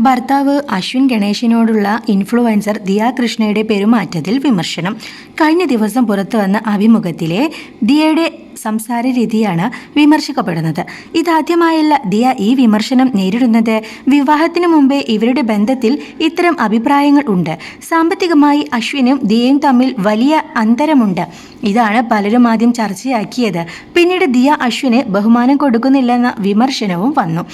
ഭർത്താവ് അശ്വിൻ ഗണേശിനോടുള്ള ഇൻഫ്ലുവൻസർ ദിയ കൃഷ്ണയുടെ പെരുമാറ്റത്തിൽ വിമർശനം. കഴിഞ്ഞ ദിവസം പുറത്തു വന്ന അഭിമുഖത്തിലെ ദിയയുടെ സംസാര രീതിയാണ് വിമർശിക്കപ്പെടുന്നത്. ഇതാദ്യമായല്ല ദിയ ഈ വിമർശനം നേരിടുന്നത്. വിവാഹത്തിന് മുമ്പേ ഇവരുടെ ബന്ധത്തിൽ ഇത്തരം അഭിപ്രായങ്ങൾ ഉണ്ട്. സാമ്പത്തികമായി അശ്വിനും ദിയയും തമ്മിൽ വലിയ അന്തരമുണ്ട്. ഇതാണ് പലരും ആദ്യം ചർച്ചയാക്കിയത്. പിന്നീട് ദിയ അശ്വിന് ബഹുമാനം കൊടുക്കുന്നില്ലെന്ന വിമർശനവും വന്നു.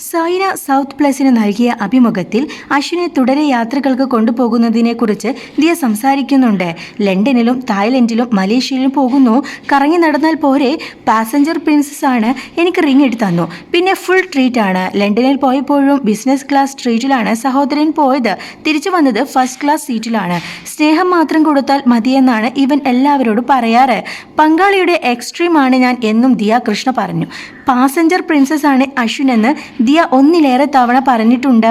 സൈന സൗത്ത് പ്ലസിന് നൽകിയ അഭിമുഖത്തിൽ അശ്വിനെ തുടരെ യാത്രകൾക്ക് കൊണ്ടുപോകുന്നതിനെക്കുറിച്ച് ദിയ സംസാരിക്കുന്നുണ്ട്. ലണ്ടനിലും തായ്ലൻഡിലും മലേഷ്യയിലും പോകുന്നു. കറങ്ങി നടന്നാൽ പോരെ. പാസഞ്ചർ പ്രിൻസസ് ആണ് എനിക്ക് റിംഗ് എടുത്ത് തന്നു. പിന്നെ ഫുൾ ട്രീറ്റ് ആണ്. ലണ്ടനിൽ പോയപ്പോഴും ബിസിനസ് ക്ലാസ് ട്രീറ്റിലാണ് സഹോദരൻ പോയത്. തിരിച്ചു വന്നത് ഫസ്റ്റ് ക്ലാസ് സീറ്റിലാണ്. സ്നേഹം മാത്രം കൊടുത്താൽ മതിയെന്നാണ് ഇവൻ എല്ലാവരോടും പറയാറ്. പങ്കാളിയുടെ എക്സ്ട്രീം ആണ് ഞാൻ എന്നും ദിയ കൃഷ്ണ പറഞ്ഞു. പാസഞ്ചർ പ്രിൻസസ് ആണ് അശ്വിൻ എന്ന് ദിയ ഒന്നിലേറെ തവണ പറഞ്ഞിട്ടുണ്ട്.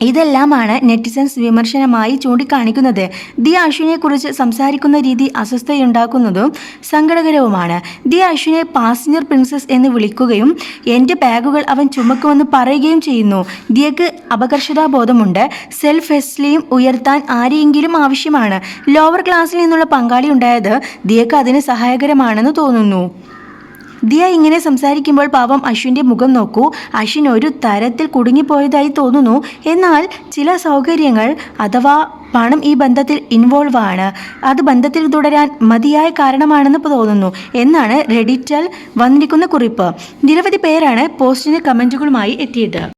ഇതെല്ലാമാണ് നെറ്റിസൻസ് വിമർശനമായി ചൂണ്ടിക്കാണിക്കുന്നത്. ദിയ അശ്വിനെ കുറിച്ച് സംസാരിക്കുന്ന രീതി അസ്വസ്ഥയുണ്ടാക്കുന്നതും സങ്കടകരവുമാണ്. ദിയ അശ്വിനെ പാസഞ്ചർ പ്രിൻസസ് എന്ന് വിളിക്കുകയും എന്റെ ബാഗുകൾ അവൻ ചുമക്കുമെന്ന് പറയുകയും ചെയ്യുന്നു. ദിയക്ക് അപകർഷതാബോധമുണ്ട്. സെൽഫ് എസ്ലീം ഉയർത്താൻ ആരെയെങ്കിലും ആവശ്യമാണ്. ലോവർ ക്ലാസ്സിൽ നിന്നുള്ള പങ്കാളി ഉണ്ടായത് ദിയക്ക് അതിന് സഹായകരമാണെന്ന് തോന്നുന്നു. ദിയ ഇങ്ങനെ സംസാരിക്കുമ്പോൾ പാവം അശ്വിന്റെ മുഖം നോക്കൂ. അശ്വിൻ ഒരു തരത്തിൽ കുടുങ്ങിപ്പോയതായി തോന്നുന്നു. എന്നാൽ ചില സൗകര്യങ്ങൾ അഥവാ പണം ഈ ബന്ധത്തിൽ ഇൻവോൾവ് ആണ്. അത് ബന്ധത്തിൽ തുടരാൻ മതിയായ കാരണമാണെന്ന് തോന്നുന്നു എന്നാണ് റെഡിറ്റൽ വന്നിരിക്കുന്ന കുറിപ്പ്. നിരവധി പേരാണ് പോസ്റ്റിന് കമന്റുകളുമായി എത്തിയത്.